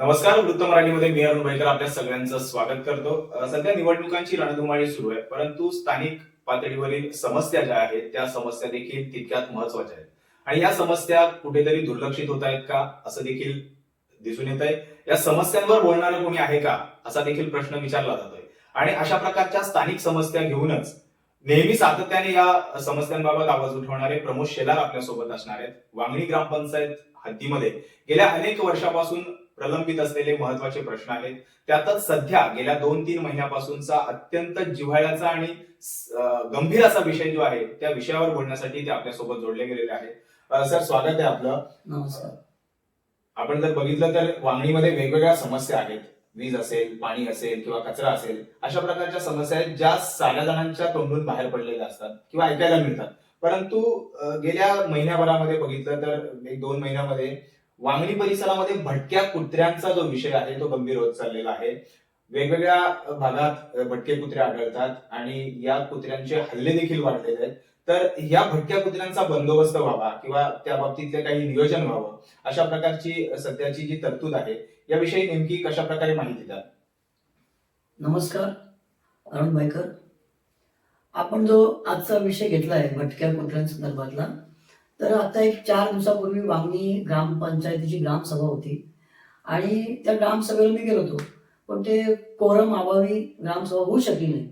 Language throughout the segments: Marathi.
नमस्कार वृत्त मराठीमध्ये मी अरुण भाईकर आपल्या सगळ्यांचं स्वागत करतो. सध्या निवडणुकांची रणधुमाळी सुरू आहे परंतु स्थानिक पातळीवरील समस्या ज्या आहेत त्या समस्या देखील तितक्यात महत्त्वाच्या आहेत. आणि या समस्या कुठेतरी दुर्लक्षित होत आहेत का असं देखील दिसून येत आहे. या समस्यांवर बोलणारं कोणी आहे का असा देखील प्रश्न विचारला जातोय आणि अशा प्रकारच्या स्थानिक समस्या घेऊनच नेहमी सातत्याने या समस्यांबाबत आवाज उठवणारे प्रमोद शेलार आपल्यासोबत असणार आहेत. वांगणी ग्रामपंचायत हद्दीमध्ये गेल्या अनेक वर्षापासून प्रलंबित असलेले महत्त्वाचे प्रश्न आहेत. त्यातच सध्या गेल्या दोन तीन महिन्यापासूनचा अत्यंत जिव्हाळ्याचा आणि गंभीर असा विषय जो आहे त्या विषयावर बोलण्यासाठी ते आपल्यासोबत जोडले गेलेले आहेत. सर स्वागत आहे आपलं. नमस्कार. आपण जर बघितलं तर वांगणीमध्ये वेगवेगळ्या समस्या आहेत. वीज असेल पाणी असेल किंवा कचरा असेल अशा प्रकारच्या समस्या आहेत ज्या साऱ्या जणांच्या तोंडून बाहेर पडलेल्या असतात किंवा ऐकायला मिळतात. परंतु गेल्या महिन्याभरामध्ये बघितलं तर एक दोन महिन्यामध्ये वांगणी परिसरामध्ये भटक्या कुत्र्यांचा जो विषय आहे तो गंभीर होत चाललेला आहे. वेगवेगळ्या भागात भटके कुत्रे आढळतात आणि या कुत्र्यांचे हल्ले देखील वाढलेले आहेत. तर या भटक्या कुत्र्यांचा बंदोबस्त व्हावा किंवा त्या बाबतीतले काही नियोजन व्हावं अशा प्रकारची सध्याची जी तरतूद आहे याविषयी नेमकी कशा प्रकारे माहिती द्या नमस्कार अरुण भाईकर. आपण जो आजचा विषय घेतला आहे भटक्या कुत्र्यांसंदर्भातला तर आता एक चार दिवसापूर्वी वांगणी ग्रामपंचायतीची ग्रामसभा होती. आणि त्या ग्रामसभेला मी गेलो होतो. पण ते कोरम अभावी ग्रामसभा होऊ शकली नाही.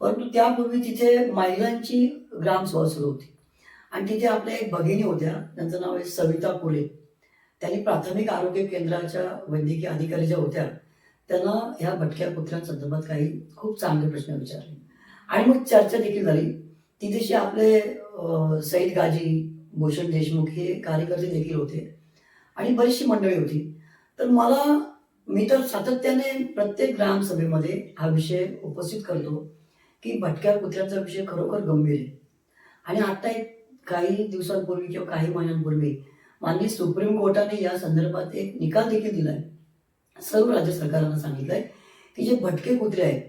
परंतु त्यापूर्वी तिथे महिलांची ग्रामसभा सुरू होती. आणि तिथे आपल्या एक भगिनी होत्या. त्यांचं नाव आहे सविता फुले. त्यांनी प्राथमिक आरोग्य केंद्राच्या वैद्यकीय अधिकारी ज्या होत्या त्यांना ह्या भटक्या कुत्र्यांसंदर्भात काही खूप चांगले प्रश्न विचारले. आणि मग चर्चा देखील झाली. तिथेशी आपले सईद गाजी भूषण देशमुख हे कार्यकर्ते देखील होते. आणि बरीचशी मंडळी होती. तर मला मी तर सातत्याने प्रत्येक ग्रामसभेमध्ये हा विषय उपस्थित करतो की भटक्या कुत्र्याचा विषय खरोखर गंभीर आहे. आणि आता एक काही दिवसांपूर्वी किंवा काही महिन्यांपूर्वी माननीय सुप्रीम कोर्टाने या संदर्भात एक निकाल देखील दिला आहे सर्व राज्य सरकारांना सांगितलं आहे की जे भटके कुत्रे आहेत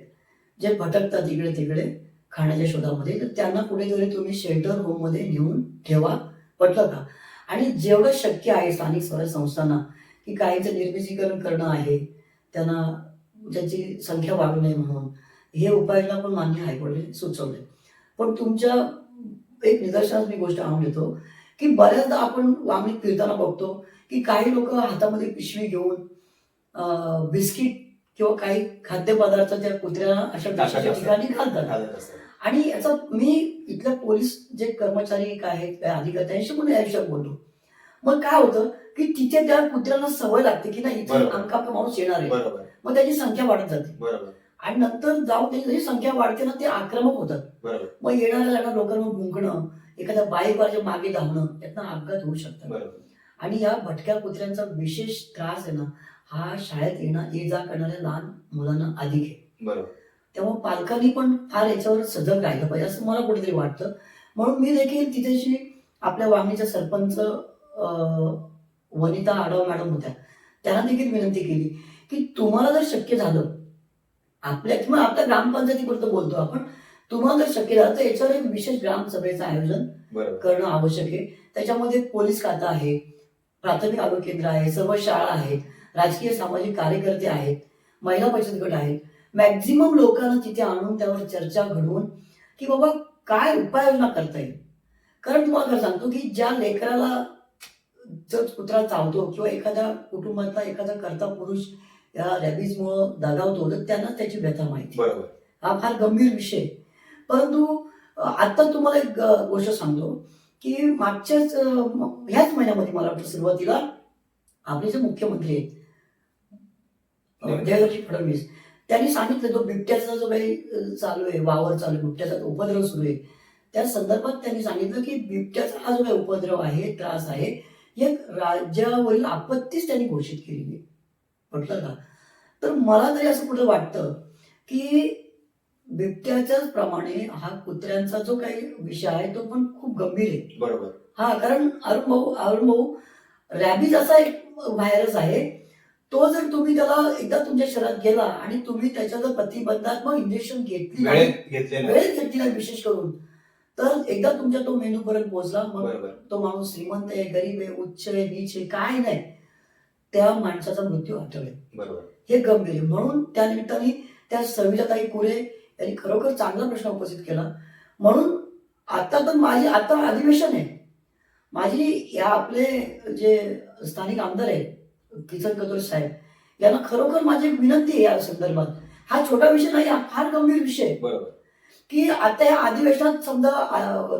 जे भटकतात इकडे तिकडे खाण्याच्या शोधामध्ये तर त्यांना कुठेतरी तुम्ही शेल्टर होममध्ये नेऊन ठेवा. पटलं का आणि जेवढं शक्य आहे स्थानिक स्वराज्य संस्थांना की काहींचं निर्मितीकरण करणं आहे त्यांना त्याची संख्या वाढू नये म्हणून हे उपाययोजना पण मान्य हायकोर्टाने सुचवले पण तुमच्या एक निदर्शनास मी गोष्ट आणून येतो की बऱ्याचदा आपण वांगणीत फिरताना बघतो की काही लोक हातामध्ये पिशवी घेऊन बिस्किट किंवा काही खाद्यपदार्थ त्या कुत्र्याला अशा. ठिकाणी घालतात. आणि याचा मी इथल्या पोलीस जे कर्मचारी काय आहेत काय अधिकारी त्यांच्याशी पण या विषयात बोलतो मग काय होतं की तिथे त्या कुत्र्यांना सवय लागते की नाही इथे. अंका माणूस येणार आहे. मग त्याची संख्या वाढत जाते. आणि नंतर जाऊन त्याची जशी संख्या वाढते ना ते आक्रमक होतात. मग येणाऱ्या जाणाऱ्या लोकांना भुंकणं एखाद्या बाईकवरच्या मागे धावणं यातनं अपघात होऊ शकतात. आणि या भटक्या कुत्र्यांचा विशेष त्रास आहे ना हा शाळेत येणं ये जा करणाऱ्या लहान मुलांना अधिक आहे. बरोबर. त्यामुळे पालकांनी पण फार याच्यावर सजग राहिलं पाहिजे असं मला कुठेतरी वाटतं. म्हणून मी देखील तिथेशी आपल्या वांगणीच्या सरपंच वनिता आडव मॅडम होत्या त्यांना देखील विनंती केली की तुम्हाला जर शक्य झालं आपल्या किंवा आपल्या ग्रामपंचायतीपुरतं बोलतो आपण तुम्हाला जर शक्य झालं तर याच्यावर एक विशेष ग्रामसभेचं आयोजन करणं आवश्यक आहे. त्याच्यामध्ये पोलीस खातं आहे प्राथमिक आरोग्य केंद्र आहे सर्व शाळा आहेत राजकीय सामाजिक कार्यकर्ते आहेत महिला बचत गट आहेत मॅक्झिमम लोकांना तिथे आणून त्यावर चर्चा घडवून की बाबा काय उपाययोजना करता येईल कारण तुम्हाला सांगतो की ज्या लेकराला जर कुत्रा चावतो किंवा एखाद्या कुटुंबातला एखादा करता पुरुष या रॅबीजमुळं दगावतो तर त्यांना त्याची व्यथा माहिती हा फार गंभीर विषय. परंतु आता तुम्हाला एक गोष्ट सांगतो की मागच्याच ह्याच महिन्यामध्ये मला वाटतं सुरुवातीला आपले जे मुख्यमंत्री आहेत. देवेंद्रजी फडणवीस त्यांनी सांगितलं तो बिबट्याचा जो काही चालू आहे वावर चालू आहे बिबट्याचा उपद्रव सुरू आहे. त्या संदर्भात त्यांनी सांगितलं की बिबट्याचा हा जो काही उपद्रव आहे त्रास आहे एक राज्यावरील आपत्तीच त्यांनी घोषित केलेली आहे. म्हटलं का? तर मला तरी असं कुठं वाटतं की बिबट्याच्याच प्रमाणे हा कुत्र्यांचा जो काही विषय आहे तो पण खूप गंभीर आहे. बरोबर. हा कारण अरुण भाऊ अरुण भाऊ रॅबीज असा एक व्हायरस आहे तो जर तुम्ही त्याला एकदा तुमच्या शरीरात गेला आणि तुम्ही त्याच्या जर प्रतिबंधात्मक इंजेक्शन घेतली वेळेत घेतले विशेष करून तर एकदा तुमच्या तो मेंदूपर्यंत पोहोचला मग तो माणूस श्रीमंत आहे गरीब आहे उच्च आहे नीच आहे काय नाही त्या माणसाचा मृत्यू बरोबर. हे गंभीर आहे. म्हणून त्या निमित्ताने त्या सविताताई कुरे यांनी खरोखर चांगला प्रश्न उपस्थित केला. म्हणून आता तर माझी आता अधिवेशन आहे. माझी या आपले जे स्थानिक आमदार आहेत किसन कतोरे साहेब. यांना खरोखर माझी एक विनंती आहे या संदर्भात. हा छोटा विषय नाही हा फार गंभीर विषय बरोबर. की आता या अधिवेशनात समजा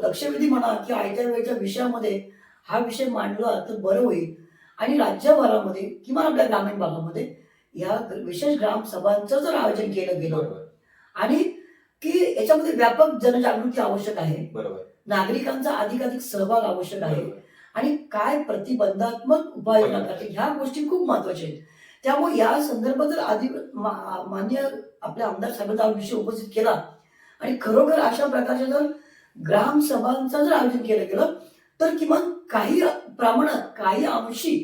लक्षवेधी म्हणा किंवा आयत्या वेळच्या विषयामध्ये हा विषय मांडला तर बरं होईल. आणि राज्यभरामध्ये किंवा आपल्या ग्रामीण भागामध्ये या विशेष ग्रामसभांचं जर आयोजन केलं गेलं. आणि की याच्यामध्ये व्यापक जनजागृती आवश्यक आहे. बरोबर. नागरिकांचा अधिकाधिक सहभाग आवश्यक आहे. काय प्रतिबंधात्मक उपाययोजना करते ह्या गोष्टी खूप महत्त्वाच्या आहेत. त्यामुळे या संदर्भात जर आधी मान्य आपल्या आमदार साहेबांचा विषय उपस्थित केला आणि खरोखर अशा प्रकारच्या जर ग्रामसभांचं जर आयोजन केलं गेलं तर किमान काही प्रमाणात काही अंशी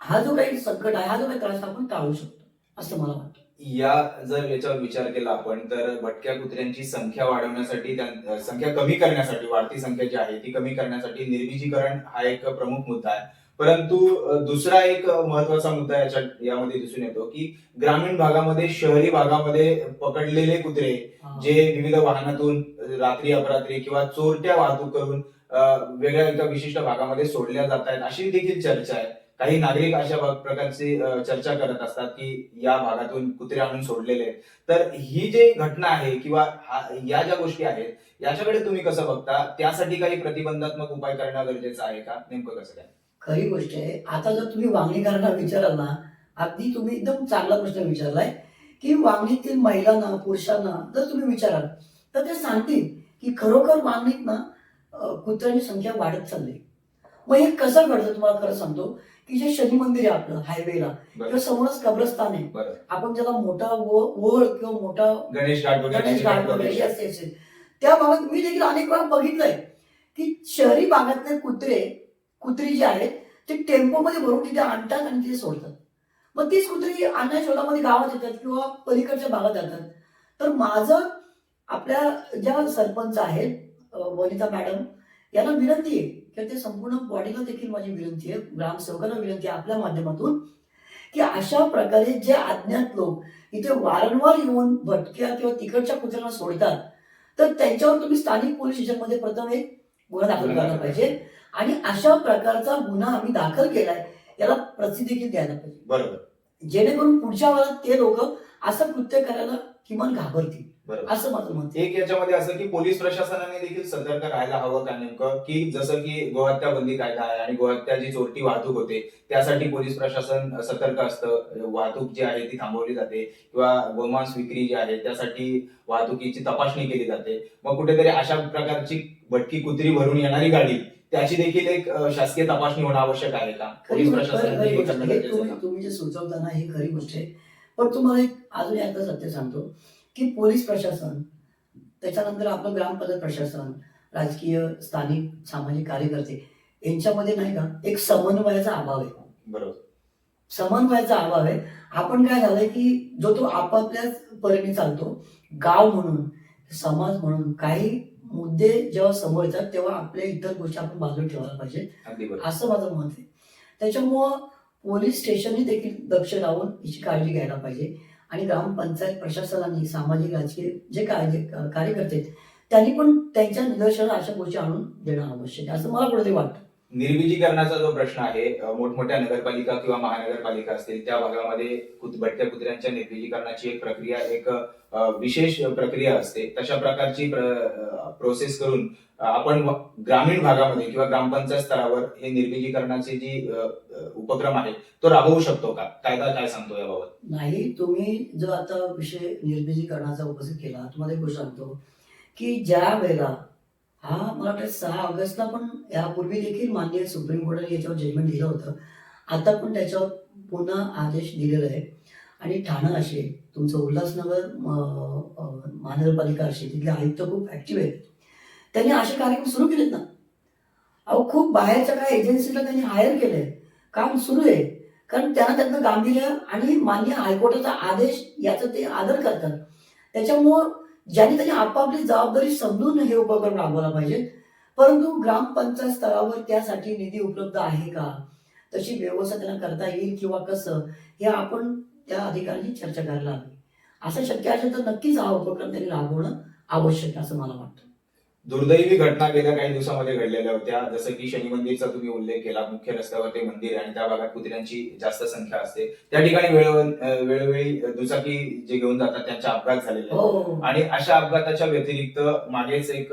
हा जो काही संकट आहे हा जो काही त्रास आपण टाळू शकतो असं मला वाटतं. या जर याच्यावर विचार केला आपण तर भटक्या कुत्र्यांची संख्या वाढवण्यासाठी संख्या कमी करण्यासाठी वाढती संख्या जी आहे ती कमी करण्यासाठी निर्बीजीकरण हा एक प्रमुख मुद्दा आहे. परंतु दुसरा एक महत्त्वाचा मुद्दा याच्या यामध्ये दिसून येतो की ग्रामीण भागामध्ये शहरी भागामध्ये पकडलेले कुत्रे जे विविध वाहनातून रात्री अपरात्री किंवा चोरट्या वाहतूक करून वेगळ्या एका विशिष्ट भागामध्ये सोडल्या जात आहेत अशी देखील चर्चा आहे. काही नागरिक अशा प्रकारची चर्चा करत असतात की या भागातून कुत्रे आणून सोडलेले तर ही जी घटना आहे किंवा या ज्या गोष्टी आहेत याच्याकडे तुम्ही कसं बघता? त्यासाठी काही प्रतिबंधात्मक उपाय करणं गरजेचं आहे का? नेमकं कसं काय? खरी गोष्ट आहे. आता जर तुम्ही वांगणीकरांना विचाराल ना अगदी तुम्ही एकदम चांगला प्रश्न विचारलाय की वांगणीतील महिलांना पुरुषांना जर तुम्ही विचाराल तर ते सांगतील की खरोखर वांगणीत ना कुत्र्यांची संख्या वाढत चालली मग हे कसं घडतं तुम्हाला खरं सांगतो? की जे शनी मंदिर आहे आपलं हायवेला किंवा समोरच कब्रस्तान आहे. आपण ज्याला मोठा वो- ओळ किंवा मोठा गणेश घाट वगैरे असेल त्या भागात मी देखील अनेक वेळा बघितलंय की शहरी भागातले कुत्रे कुत्री जे आहेत ते टेम्पोमध्ये भरून तिथे आणतात आणि तिथे सोडतात. मग तीच कुत्री अन्य शोधामध्ये गावात येतात किंवा पलीकडच्या भागात जातात. तर माझं आपल्या ज्या सरपंच आहेत वनिता मॅडम यांना विनंती आहे. किंवा ते संपूर्ण बॉडीला देखील माझी विनंती आहे. ग्रामसेवकांना विनंती आहे आपल्या माध्यमातून की अशा प्रकारे जे अज्ञात लोक इथे वारंवार येऊन भटक्या किंवा तिकडच्या कुत्र्यांना सोडतात तर त्यांच्यावर तुम्ही स्थानिक पोलीस स्टेशनमध्ये प्रथम एक गुन्हा दाखल करायला पाहिजे. आणि अशा प्रकारचा गुन्हा आम्ही दाखल केलाय याला प्रसिद्धी देखील द्यायला पाहिजे. बरोबर. जेणेकरून पुढच्या वेळेला ते लोक असं कृत्य करायला किमान घाबरतील. बरोबर. असं माझं मत आहे. एक याच्यामध्ये असं की पोलीस प्रशासनाने देखील सतर्क राहायला हवं का नेमकं? की जसं की गोहत्या बंदी कायदा आहे आणि गोहत्या जी चोरटी वाहतूक होते त्यासाठी पोलीस प्रशासन सतर्क असतं. वाहतूक जी आहे ती थांबवली जाते किंवा गोमांस विक्री जी आहे त्यासाठी वाहतुकीची तपासणी केली जाते. मग कुठेतरी अशा प्रकारची भटकी कुत्री भरून येणारी गाडी त्याची देखील एक अ, शासकीय तपासणी होणं आवश्यक आहे का? खरी पोलीस गोष्ट- खरी- खरी गोष्ट. हे आहे. तुम्ही जे सुचवता ना ही खरी गोष्ट आहे. पण तुम्हाला एक अजून एकदा सत्य सांगतो. की पोलीस प्रशासन त्याच्यानंतर आपलं ग्रामपंचायत प्रशासन राजकीय स्थानिक सामाजिक कार्यकर्ते यांच्यामध्ये नाही का एक समन्वयाचा अभाव आहे. बरोबर. समन्वयाचा अभाव आहे. आपण काय झालंय की जो तो आपापल्याच परीने चालतो गाव म्हणून समाज म्हणून काही मुद्दे जेव्हा समोर येतात तेव्हा आपल्या इतर गोष्टी आपण बाजूला ठेवायला पाहिजे. असं माझं मत आहे. त्याच्यामुळं पोलीस स्टेशनही देखील लक्ष लावून याची काळजी घ्यायला पाहिजे. आणि ग्रामपंचायत प्रशासनाने सामाजिक राजकीय जे काय जे कार्यकर्ते आहेत त्यांनी पण त्यांच्या निदर्शनाला अशा गोष्टी आणून देणं आवश्यक आहे असं मला कुठेतरी वाटतं. निर्मिजीकरणाचा जो प्रश्न आहे मोठमोठ्या नगरपालिका किंवा महानगरपालिका असतील त्या भागामध्ये भटक्या कुत्र्यांच्या निर्बीजीकरणाची एक प्रक्रिया एक विशेष प्रक्रिया असते. तशा प्रकारची प्रोसेस करून आपण ग्रामीण भागामध्ये किंवा ग्रामपंचायत स्तरावर हे निर्बीजीकरणाचे जी उपक्रम आहे तो राबवू शकतो का? कायदा काय सांगतो याबाबत? नाही तुम्ही जो आता विषय निर्बीजीकरणाचा उपस्थित केला तुम्हाला एक गोष्ट सांगतो की ज्या वेळेला हा मला वाटतं सहा ऑगस्टला पण यापूर्वी देखील माननीय सुप्रीम कोर्टाने याच्यावर जजमेंट दिलं होतं. आता पण त्याच्यावर पुन्हा आदेश दिलेला आहे. आणि ठाणं असे तुमचं उल्हासनगर महानगरपालिका असे तिथले आयुक्त खूप ऍक्टिव्ह आहेत. त्यांनी असे कार्यक्रम सुरू केलेत ना. अहो खूप बाहेरच्या काही एजन्सीला त्यांनी हायर केलंय. काम सुरू आहे. कारण त्यांना त्यांना गांभीर्य आणि मान्य हायकोर्टाचा आदेश याचा ते आदर करतात. त्याच्यामुळं ज्याने त्यांनी आपापली जबाबदारी समजून हे उपक्रम राबवायला पाहिजे. परंतु ग्रामपंचायत स्तरावर त्यासाठी निधी उपलब्ध आहे का? तशी व्यवस्था त्यांना करता येईल किंवा कसं? हे आपण त्या अधिकाऱ्यांनी चर्चा करायला हवी. असं शक्य असेल तर नक्कीच हा उपक्रम त्यांनी राबवणं आवश्यक आहे असं मला वाटतं. दुर्दैवी घटना गेल्या काही दिवसामध्ये घडलेल्या होत्या. जसं की शनी मंदिरचा तुम्ही उल्लेख केला मुख्य रस्त्यावर ते मंदिर आणि त्या भागात कुत्र्यांची जास्त संख्या असते. त्या ठिकाणी वेळोवेळी दुचाकी जे घेऊन जातात त्यांचे अपघात झालेले. हो हो. आणि अशा अपघाताच्या व्यतिरिक्त मागेच एक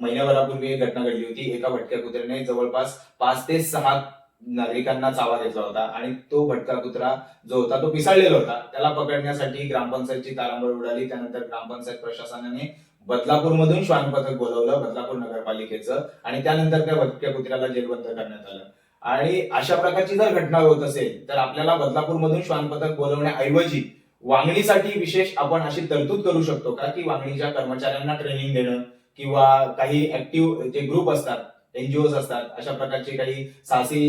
महिन्याभरापूर्वी एक घटना घडली होती. एका भटक्या कुत्र्याने जवळपास पाच ते सहा नागरिकांना चावा घेतला होता आणि तो भटका कुत्रा जो होता तो पिसाळलेला होता. त्याला पकडण्यासाठी ग्रामपंचायतची तारांबळ उडाली. त्यानंतर ग्रामपंचायत प्रशासनाने बदलापूर मधून श्वान पथक बोलवलं बदलापूर नगरपालिकेचं आणि त्यानंतर त्या भटक्या कुत्र्याला जेरबंद करण्यात आलं. आणि अशा प्रकारची जर घटना होत असेल तर आपल्याला बदलापूर मधून श्वान पथक बोलवण्याऐवजी वांगणीसाठी विशेष आपण अशी तरतूद करू शकतो का? की वांगणीच्या कर्मचाऱ्यांना ट्रेनिंग देणं किंवा काही ऍक्टिव्ह जे ग्रुप असतात एनजीओ असतात अशा प्रकारचे काही साहसी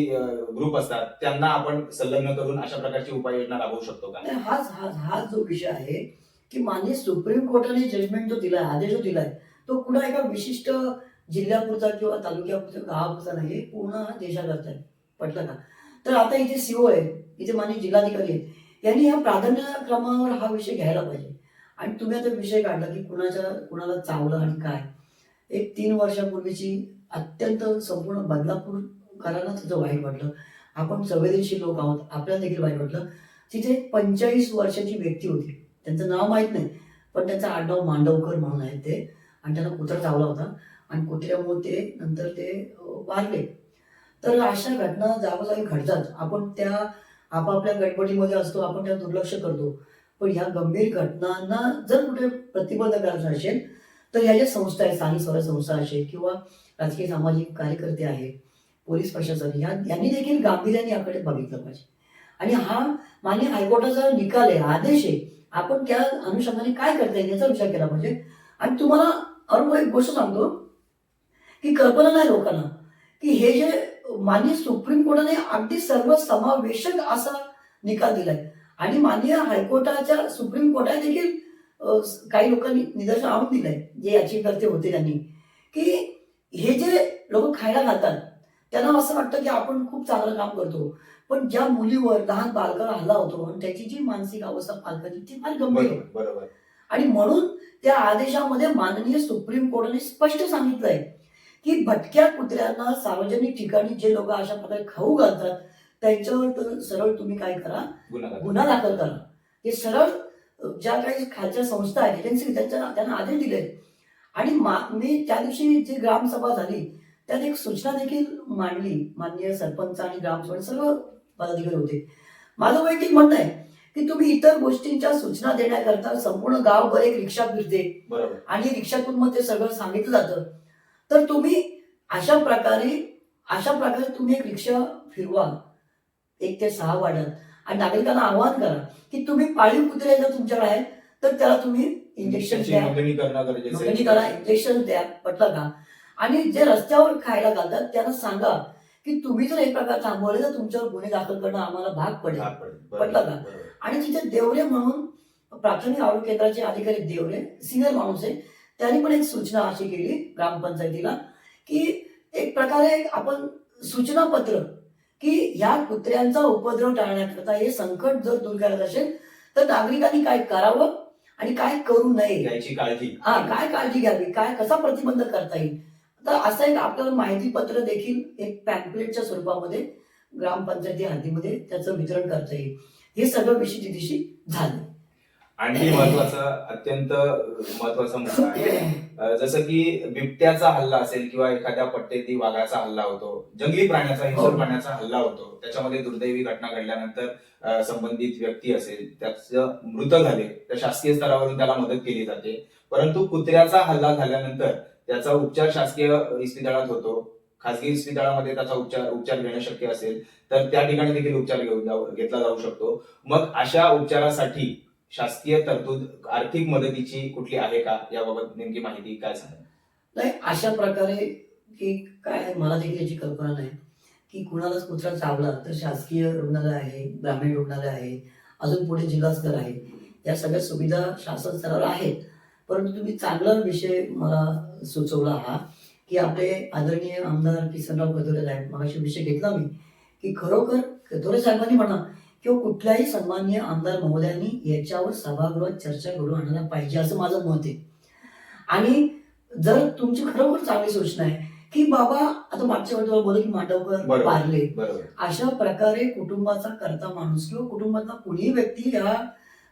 ग्रुप असतात त्यांना आपण संलग्न करून अशा प्रकारची उपाययोजना राबवू शकतो का? हाच जो विषय आहे की माननीय सुप्रीम कोर्टाने जजमेंट जो दिलाय आदेश जो दिलाय तो कुणा एका विशिष्ट जिल्ह्यापुरता किंवा तालुक्यापुरता गावापुरता नाही हे पूर्ण देशाकरता आहे. पटलं का? तर आता इथे सीओ आहे इथे माननीय जिल्हाधिकारी आहेत. यांनी या प्राधान्यक्रमावर हा विषय घ्यायला पाहिजे. आणि तुम्ही आता विषय काढला की कुणाच्या कुणाला चावलं आणि काय? एक तीन वर्षापूर्वीची अत्यंत संपूर्ण बदलापूरकरांना त्याचं वाईट वाटलं. आपण संवेदनशील लोक आहोत आपल्याला देखील वाईट वाटलं. तिथे पंचेचाळीस वर्षाची व्यक्ती होती. त्यांचं नाव माहीत नाही पण त्यांचं आडनाव मांडवकर म्हणून आहे ते. आणि त्यांना कुत्रा चावला होता. आणि कुत्र्यामुळे ते नंतर ते वारले. तर अशा घटना जागोजागी घडतात. आपण त्या आपापल्या गडबडीमध्ये असतो आपण त्या दुर्लक्ष करतो. पण ह्या गंभीर घटनांना जर कुठे प्रतिबंध करायचा असेल तर ह्या ज्या संस्था आहेत स्थानिक स्वराज्य संस्था असेल किंवा राजकीय सामाजिक कार्यकर्ते आहेत पोलीस प्रशासन या यांनी देखील गांभीर्याने याकडे बघितलं पाहिजे. आणि हा मान्य हायकोर्टाचा निकाल आहे आदेश आहे आपण त्या अनुषंगाने काय करता येईल याचा विचार केला पाहिजे. आणि तुम्हाला अरुण एक गोष्ट सांगतो की कल्पना नाही लोकांना की हे जे माननीय सुप्रीम कोर्टाने अगदी सर्व समावेशक असा निकाल दिलाय. आणि माननीय हायकोर्टाच्या सुप्रीम कोर्टाने देखील काही लोकांनी निदर्शन आणून दिलंय जे याचिकाकर्ते होते त्यांनी की हे जे लोक खायला घालतात त्यांना असं वाटतं की आपण खूप चांगलं काम करतो. पण ज्या मुलीवर लहान बालकाला हल्ला होतो आणि त्याची जी मानसिक अवस्था पालकांची ती फार गंभीर आहे बरोबर आणि म्हणून त्या आदेशामध्ये माननीय सुप्रीम कोर्टाने स्पष्ट सांगितलंय की भटक्या कुत्र्यांना सार्वजनिक ठिकाणी जे लोक अशा प्रकारे खाऊ घालतात त्यांच्यावर तर सरळ तुम्ही काय करा? गुन्हा दाखल. करा. हे सरळ ज्या काही खालच्या संस्था आहेत एजन्सी त्यांच्या त्यांना आदेश दिले आणि मा- मी त्या दिवशी जी ग्रामसभा झाली त्यात एक सूचना देखील मांडली माननीय सरपंच आणि ग्रामसभा सर्व पदाधिकारी होते. माझं वैयक्तिक म्हणणं आहे की तुम्ही इतर गोष्टींच्या सूचना देण्याकरता संपूर्ण गावभर एक रिक्षा फिरते. आणि रिक्षातून मग ते सगळं सांगितलं जातं. तर तुम्ही अशा प्रकारे अशा प्रकारे तुम्ही एक रिक्षा फिरवा. एक ते सहा वाड्यात. आणि नागरिकांना आवाहन करा की तुम्ही पाळीव कुत्रे जर तुमच्याकडे आहे तर त्याला तुम्ही इंजेक्शन द्या. नोंदणी करा इंजेक्शन द्या पटलं का? आणि जे रस्त्यावर खायला घालतात त्यांना सांगा की तुम्ही जर हे प्रकार थांबवले तर तुमच्यावर गुन्हे दाखल करणं आम्हाला भाग पडेल. पडेल. पटलं का? आणि तिथे देवरे म्हणून प्राथमिक आरोग्य केंद्राचे अधिकारी देवरे सिनियर माणूस आहे त्यांनी पण एक सूचना अशी केली ग्रामपंचायतीला की एक प्रकारे आपण सूचना पत्र की ह्या कुत्र्यांचा उपद्रव टाळण्याकरता हे संकट जर दूर करायचं असेल तर नागरिकांनी काय करावं आणि काय करू नये? याची काळजी. हा काय काळजी घ्यावी? काय कसा प्रतिबंध करता येईल? तर असं एक आपल्याला माहिती पत्र देखील एक पॅम्पलेटच्या स्वरूपामध्ये ग्रामपंचायती हद्दीमध्ये त्याचं वितरण करता येईल. हे सगळं विषय दिवशी झालं. आणखी महत्त्वाचा अत्यंत महत्त्वाचा मुद्दा आहे. जसं की बिबट्याचा हल्ला असेल किंवा एखाद्या पट्टेती वाघाचा हल्ला होतो जंगली प्राण्याचा हिंसक हो. प्राण्याचा हल्ला होतो त्याच्यामध्ये दुर्दैवी घटना घडल्यानंतर संबंधित व्यक्ती असेल त्याचं मृत झाले तर शासकीय स्तरावरून त्याला मदत केली जाते. परंतु कुत्र्याचा हल्ला झाल्यानंतर त्याचा उपचार शासकीय इस्पितळात होतो. खासगी इस्पितळामध्ये त्याचा उपचार उपचार घेणं शक्य असेल तर त्या ठिकाणी देखील उपचार घेऊन घेतला जाऊ शकतो. मग अशा उपचारासाठी शासकीय तरतूद आर्थिक मदतीची कुठली आहे का? याबाबत नेमकी माहिती काय सांगा नाही अशा प्रकारे की काय मला देखील याची कल्पना नाही. की कुणालाच कुत्रा चावला तर शासकीय रुग्णालय आहे ग्रामीण रुग्णालय आहे अजून पुढे जिल्हा स्तर आहे. या सगळ्या सुविधा शासन स्तरावर आहेत. परंतु तुम्ही चांगला विषय मला सुचवला हा की आपले आदरणीय आमदार किसनराव गदोरे साहेब मगाशी विषय घेतला मी की खरोखर थोडे साहेबांनी म्हणा किंवा कुठल्याही सन्माननीय आमदार महोदयांनी याच्यावर सभागृहात चर्चा घडून आणायला पाहिजे असं माझं मत आहे आणि जर तुमची खरोखर चांगली सूचना आहे की बाबा आता मागच्या वेळी तुम्हाला बोलू की मांडवकर बरोबर. पारले अशा प्रकारे कुटुंबाचा करता माणूस किंवा कुटुंबातला कुणीही व्यक्ती या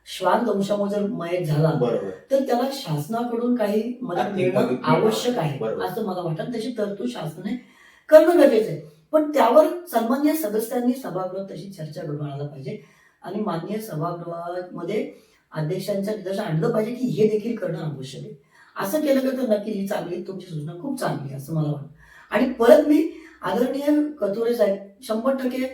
श्वान दंशामुळे जर मयत झाला तर त्याला शासनाकडून काही मदत मिळणं आवश्यक आहे. असं मला वाटतं. त्याची तरतूद शासनाने करणं गरजेचं आहे. पण त्यावर सन्मान्य सदस्यांनी सभागृहात तशी चर्चा घडून आणायला पाहिजे. आणि माननीय सभागृहामध्ये अध्यक्षांच्या निदर्शन आणलं पाहिजे की हे देखील करणं आवश्यक आहे. असं केलं तर नक्की ही चांगली तुमची सूचना खूप चांगली आहे असं मला वाटतं. आणि परत मी आदरणीय कथोरे साहेब शंभर टक्के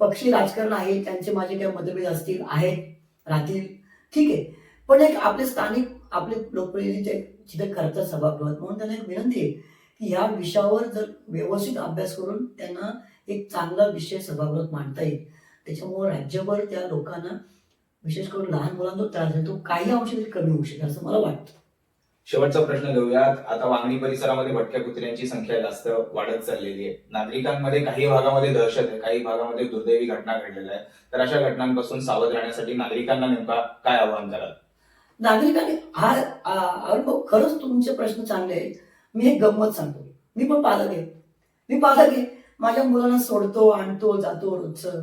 पक्षी राजकारण आहे त्यांचे माझे काही मतभेद असतील आहेत. राहतील. ठीक आहे. पण एक आपले स्थानिक आपले लोकप्रतिनिधी जिथे करतात सभागृहात म्हणून त्यांना एक विनंती आहे की या विषयावर जर व्यवस्थित अभ्यास करून त्यांना एक चांगला विषय सभागृहात मांडता येईल. त्याच्यामुळे राज्यभर त्या लोकांना विशेष करून लहान मुलांना त्रास आहे तो काही अंश कमी होऊ शकेल असं मला वाटतं. शेवटचा प्रश्न घेऊयात. आता वांगणी परिसरामध्ये भटक्या कुत्र्यांची संख्या जास्त वाढत चाललेली आहे. नागरिकांमध्ये काही भागामध्ये दहशत आहे काही भागामध्ये दुर्दैवी घटना घडलेल्या आहेत. तर अशा घटनांपासून सावध राहण्यासाठी नागरिकांना नेमका काय आवाहन कराल? नागरिकांनी हा खरंच तुमचे प्रश्न चांगले आहेत. मी एक गंमत सांगतो. मी पण पालक आहे. मी पालक आहे. माझ्या मुलांना सोडतो आणतो जातो रोजचं.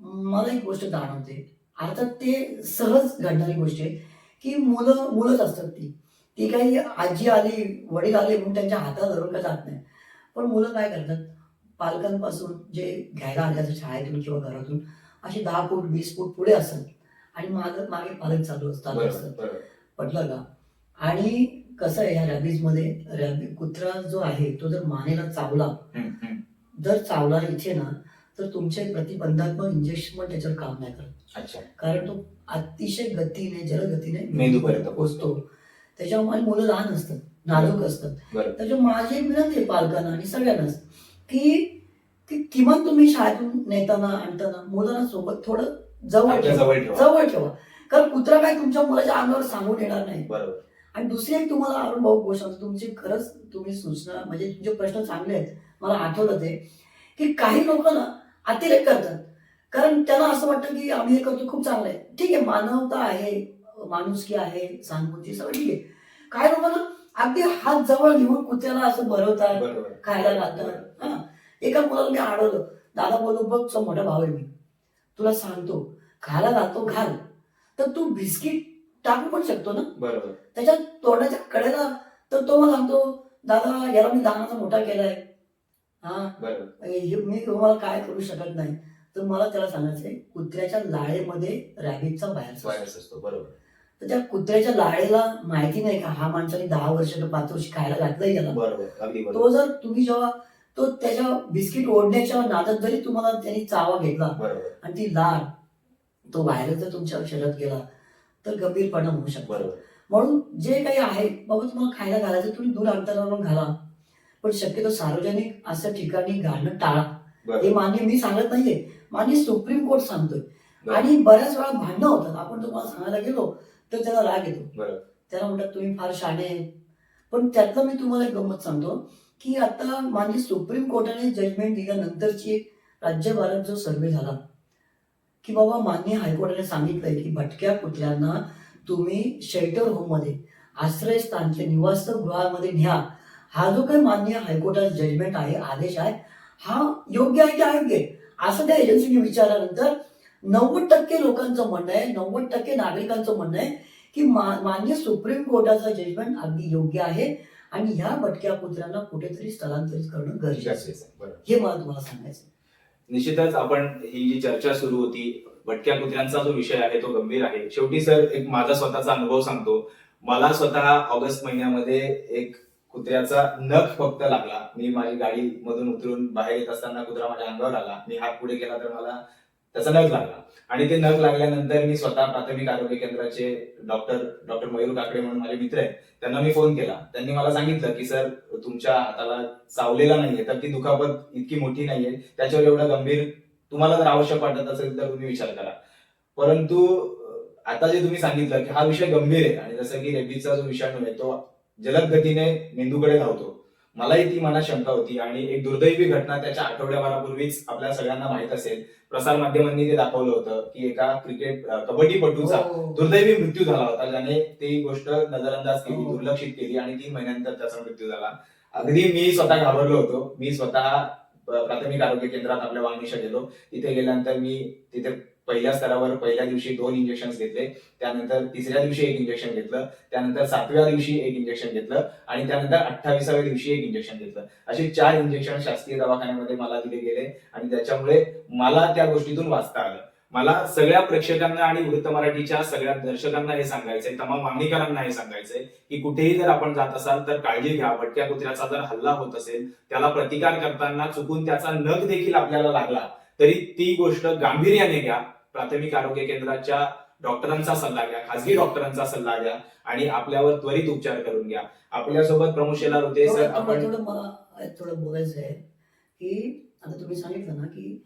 मला एक गोष्ट जाणवते. अर्थात ते सहज घडणारी गोष्ट आहे की मुलं मुलंच असतात ती. ती काही आजी आली वडील आले म्हणून त्यांच्या हातात धरून का जात नाही. पण मुलं काय करतात? पालकांपासून जे घ्यायला आले असतात शाळेतून किंवा घरातून अशी दहा फूट वीस फूट पुढे असतात. आणि मागे मागे पालक चालू असतात असतात. पटलं का? आणि कसं आहे या रॅबीजमध्ये रॅबी कुत्रा जो आहे तो जर मानेला चावला. जर चावला इथे ना तर तुमचे प्रतिबंधात्मक इंजेक्शन पण त्याच्यावर काम नाही करत. अच्छा. कारण तो अतिशय गतीने जलगतीने मेंदूपर्यंत पोचतो त्याच्यामुळे मुलं लहान असतात नाजूक असतात. त्याच्या माझी विनंती पालकांना आणि सगळ्यांनाच की की किमान तुम्ही शाळेतून नेताना आणताना मुलांना सोबत थोडं जवळ ठेवा. जवळ ठेवा. कारण कुत्रा काय तुमच्या मुलाच्या अंगावर सांगून येणार नाही. आणि दुसरी एक तुम्हाला अनुभव गोष्ट सांगतो तुमची खरंच तुम्ही सूचना म्हणजे तुमचे प्रश्न चांगले आहेत. मला आठवलं ते की काही लोक ना अतिरेक करतात. कारण त्यांना असं वाटतं की आम्ही हे करतो खूप चांगलं आहे. ठीक आहे मानवता आहे. माणुसकी आहे सहानुभूती सगळं ठीक आहे. काय लोक ना अगदी हात जवळ घेऊन कुत्र्याला असं भरवतात बरोबर. खायला घालतात हा. एका मुलाला मी अडवलं दादा बोललो बघ तो मोठा भाऊ आहे मी. तुला सांगतो खायला घालतो घाल. तर तू बिस्किट टाकू पण शकतो ना? बरोबर. त्याच्या तोंडाच्या कडेला तर तो मला सांगतो दादा याला मी लहानाचा मोठा केलाय. हा. बरोबर. हे मी तुम्हाला काय करू शकत नाही. तर मला त्याला सांगायचंय कुत्र्याच्या लाळेमध्ये रॅबिटचा. व्हायरस असतो बरोबर. तर त्या कुत्र्याच्या लाळेला माहिती नाही का? हा माणसाने दहा वर्ष पाच वर्ष खायला घातलंय याला बरोबर अगदी बरोबर. तो जर तुम्ही जेव्हा तो त्याच्या बिस्किट ओढण्याच्या नादात जरी तुम्हाला त्यांनी चावा घेतला आणि ती लाळ तो व्हायरस जर तुमच्या शरीरात गेला तर गंभीर परिणाम होऊ शकतो. म्हणून जे काही आहे बाबा तुम्हाला खायला घालायचं तुम्ही दूर अंतरावरून घाला. पण शक्यतो सार्वजनिक असं ठिकाणी घालणं टाळा. हे मान्य मी सांगत नाहीये. मान्य सुप्रीम कोर्ट सांगतोय. आणि बऱ्याच वेळा भांडणं होतात. आपण तुम्हाला सांगायला गेलो तर त्याला राग येतो. त्याला म्हणतात तुम्ही फार शाणे आहेत पण त्यातलं मी तुम्हाला एक गंमत सांगतो की आता मान्य सुप्रीम कोर्टाने जजमेंट दिल्यानंतरची एक राज्यभरात जो सर्वे झाला की बाबा मान्य हायकोर्टाने सांगितलंय की भटक्या कुत्र्यांना तुम्ही शेल्टर होममध्ये आश्रयस्थानचे निवासस्थळ गृहामध्ये न्या. हा जो काही मान्य हायकोर्टाचा जजमेंट आहे आदेश आहे हा योग्य आहे की अयोग्य आहे? असं त्या एजन्सीने विचारल्यानंतर नव्वद टक्के लोकांचं म्हणणं आहे नव्वद टक्के नागरिकांचं म्हणणं आहे की मान्य सुप्रीम कोर्टाचं जजमेंट अगदी योग्य आहे आणि ह्या भटक्या कुत्र्यांना कुठेतरी स्थलांतरित करणं गरजेचं आहे. हे मला तुम्हाला सांगायचं. निश्चितच आपण ही जी चर्चा सुरू होती भटक्या कुत्र्यांचा जो विषय आहे तो गंभीर आहे. शेवटी सर एक माझा स्वतःचा अनुभव सांगतो. मला स्वतः ऑगस्ट महिन्यामध्ये एक कुत्र्याचा नख फक्त लागला. मी माझी गाडी मधून उतरून बाहेर येत असताना कुत्रा माझ्या अंगावर आला. मी हात पुढे केला तर मला त्याचा नग लागला. आणि ते नग लागल्यानंतर मी स्वतः प्राथमिक आरोग्य केंद्राचे डॉक्टर डॉक्टर मयूर काकडे म्हणून माझे मित्र आहेत त्यांना मी फोन केला. त्यांनी मला सांगितलं की सर तुमच्या हाताला चावलेला नाहीये तर ती दुखापत इतकी मोठी नाहीये त्याच्यावर एवढं गंभीर तुम्हाला जर आवश्यक वाटत असेल तर तुम्ही विचार करा. परंतु आता जे तुम्ही सांगितलं की हा विषय गंभीर आहे आणि जसं की रेबीचा जो विषाणू आहे तो जलद गतीने मेंदूकडे धावतो. मलाही ती मनात शंका होती आणि एक दुर्दैवी घटना त्याच्या आठवड्याभरापूर्वीच आपल्या सगळ्यांना माहीत असेल. प्रसार माध्यमांनी ते दाखवलं होतं की एका क्रिकेट कबड्डीपटूचा हो. दुर्दैवी मृत्यू झाला होता ज्याने ती गोष्ट नजरअंदाज केली हो. दुर्लक्षित केली आणि तीन महिन्यानंतर त्याचा मृत्यू झाला अगदी मी स्वतः घाबरलो होतो मी स्वतः प्राथमिक आरोग्य केंद्रात आपल्या वांगणीच्या गेलो तिथे गेल्यानंतर मी तिथे पहिल्या स्तरावर पहिल्या दिवशी दोन इंजेक्शन घेतले त्यानंतर तिसऱ्या दिवशी एक इंजेक्शन घेतलं त्यानंतर सातव्या दिवशी एक इंजेक्शन घेतलं आणि त्यानंतर अठ्ठावीसाव्या दिवशी एक इंजेक्शन घेतलं. असे चार इंजेक्शन शासकीय दवाखान्यामध्ये मला दिले गेले आणि त्याच्यामुळे मला त्या गोष्टीतून वाचता आलं. मला सगळ्या प्रेक्षकांना आणि वृत्त मराठीच्या सगळ्या दर्शकांना हे सांगायचंय तमाम मागणीकरांना हे सांगायचंय की कुठेही जर आपण जात असाल तर काळजी घ्या भटक्या कुत्र्याचा जर हल्ला होत असेल त्याला प्रतिकार करताना चुकून त्याचा नख देखील आपल्याला लागला तरी ती गोष्ट गांभीर्याने घ्या. प्राथमिक आरोग्य केंद्राच्या डॉक्टरांचा सल्ला घ्या खासगी डॉक्टरांचा सल्ला घ्या आणि आपल्यावर त्वरित उपचार करून घ्या. आपल्यासोबत प्रमोद शेलार होते सर आपण थोडं मला थोडं बोलायचं आहे की आता तुम्ही सांगितलं ना की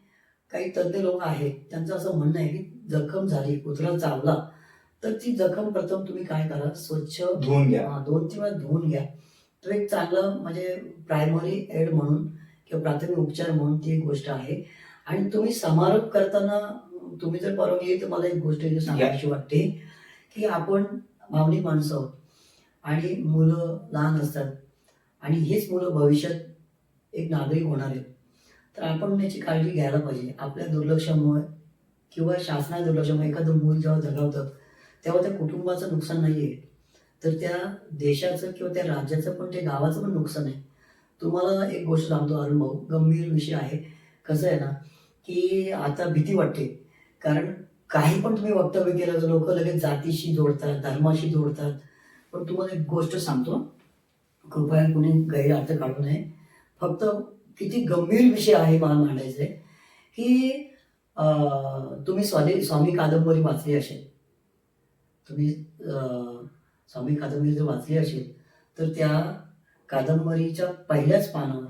काही तज्ज्ञ लोक आहेत त्यांचं असं म्हणणं आहे की जखम झाली कुत्रा चावला तर ती जखम प्रथम तुम्ही काय करा स्वच्छ धुवून घ्या. दोन तीन वेळा धुवून घ्या. तो एक चांगलं म्हणजे प्रायमरी एड म्हणून किंवा प्राथमिक उपचार म्हणून ती एक गोष्ट आहे. आणि तुम्ही समारोप करताना तुम्ही जर परवानगी दिली तर मला एक गोष्ट इथे सांगायची वाटते की आपण भावनिक माणसं आहोत आणि मुलं लहान असतात आणि हेच मुलं भविष्यात एक नागरिक होणार आहेत. तर आपण याची काळजी घ्यायला पाहिजे. आपल्या दुर्लक्षामुळे किंवा शासनाच्या दुर्लक्षामुळे एखादं मूल जेव्हा जगावतं तेव्हा त्या कुटुंबाचं नुकसान नाही आहे तर त्या देशाचं किंवा त्या राज्याचं पण त्या गावाचं पण नुकसान आहे. तुम्हाला एक गोष्ट सांगतो अरुण भाऊ गंभीर विषय आहे. कसं आहे ना की आता भीती वाटते. कारण काही पण तुम्ही वक्तव्य केलं तर लोक लगेच जातीशी जोडतात धर्माशी जोडतात. पण तुम्हाला एक गोष्ट सांगतो. कृपया कोणी गैरअर्थ काढू नये. फक्त किती गंभीर विषय आहे मला मांडायचे की तुम्ही स्वामी स्वामी कादंबरी वाचली असेल. तुम्ही स्वामी कादंबरी जर वाचली असेल तर त्या कादंबरीच्या पहिल्याच पानावर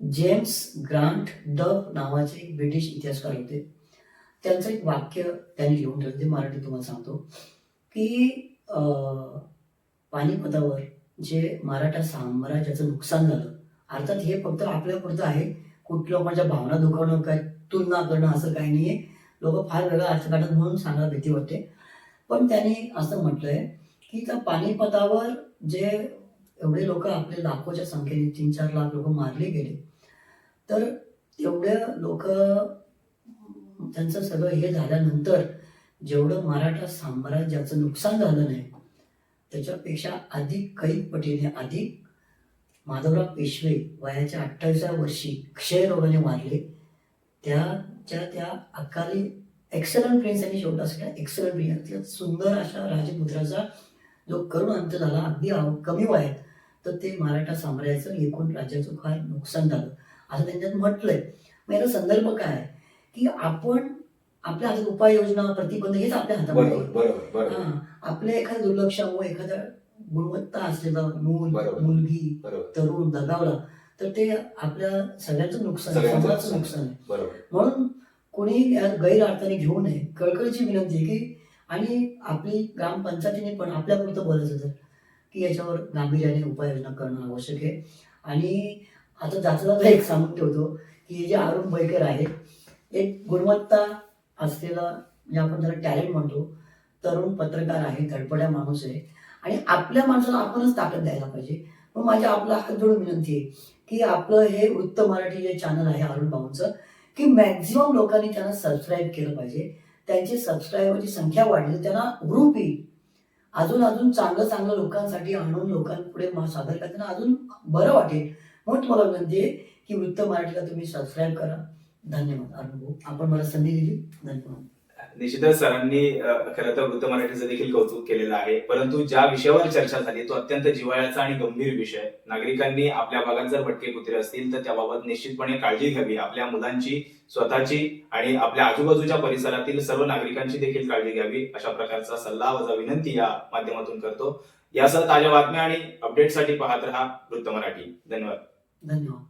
जेम्स ग्रांट डब नावाचे ब्रिटिश इतिहासकार होते. त्यांचं एक वाक्य त्यांनी लिहून ठेवलं ते मराठी तुम्हाला सांगतो की पानिपतावर जे मराठा साम्राज्याचं नुकसान झालं अर्थात हे फक्त आपल्यापुरतं आहे कुठल्या लोकांच्या भावना दुखावणं काय तुलना करणं असं काही नाही आहे लोक फार वेगळं अर्थ म्हणून सांगायला भीती वाटते पण त्यांनी असं म्हटलंय की त्या पानिपतावर जे एवढे लोक आपले लाखोच्या संख्येने तीन चार लाख लोक मारले गेले तर एवढे लोक त्यांचं सगळं हे झाल्यानंतर जेवढं मराठा साम्राज्याचं नुकसान झालं नाही त्याच्यापेक्षा अधिक कैक पटीने अधिक माधवराव पेशवे वयाच्या अठ्ठावीसाव्या वर्षी क्षयरोगाने वारले. त्याच्या त्या अकाली एक्सलंट प्रिन्स यांनी शेवटा सगळ्या एक्सलंट प्रिन्स सुंदर अशा राजपुत्राचा जो करुण अंत झाला अगदी आव- कमी वयात तर ते मराठा साम्राज्याचं एकूण राज्याचं फार नुकसान झालं. असं त्यांच्यात म्हटलंय. मग याचा संदर्भ काय आहे? की आपण आपल्या हातात उपाययोजना प्रतिबंध हेच आपल्या हातामध्ये आपल्या एखाद्या दुर्लक्षामुळे एखाद्या गुणवत्ता असलेला मूल. मुलगी तरुण दगावला तर ते आपल्या सगळ्यांचं नुकसान समाजाचं नुकसान. आहे. म्हणून कोणी गैरअर्थाने घेऊ नये. कळकळीची विनंती आहे की आणि आपली ग्रामपंचायतीने पण आपल्यापुरतं बोलायचं तर की याच्यावर गांभीर्याने उपाययोजना करणं आवश्यक आहे. आणि आता जाता एक सांगून ठेवतो की हे जे अरुण बैकर आहे एक गुणवत्ता असलेला म्हणजे आपण त्याला टॅलेंट म्हणतो तरुण पत्रकार आहे धडपड्या माणूस आहे. आणि आपल्या माणसाला आपणच ताकद द्यायला पाहिजे. मग माझ्या आपला हात जोडून विनंती आहे की आपलं हे वृत्त मराठी जे चॅनल आहे अरुण भाऊंचं की मॅक्झिमम लोकांनी त्यांना सबस्क्राईब केलं पाहिजे. त्यांची सबस्क्रायबरची संख्या वाढली त्यांना ग्रुप येईल. अजून अजून चांगलं चांगलं लोकांसाठी आणून लोकांपुढे सादर करताना अजून बरं वाटेल. म्हणून तुम्हाला विनंती आहे की वृत्त मराठीला तुम्ही सबस्क्राईब करा. धन्यवाद आपण मला संधी दिली. धन्यवाद. निश्चितच सरांनी खरं तर वृत्त मराठीचं देखील कौतुक केलेलं आहे. परंतु ज्या विषयावर चर्चा झाली तो अत्यंत जिव्हाळ्याचा आणि गंभीर विषय. नागरिकांनी आपल्या भागात जर भटके कुत्रे असतील तर त्याबाबत निश्चितपणे काळजी घ्यावी. आपल्या मुलांची स्वतःची आणि आपल्या आजूबाजूच्या परिसरातील सर्व नागरिकांची देखील काळजी घ्यावी. अशा प्रकारचा सल्ला वजा विनंती या माध्यमातून करतो. यासह ताज्या बातम्या आणि अपडेटसाठी पाहत रहा वृत्त मराठी. धन्यवाद. धन्यवाद.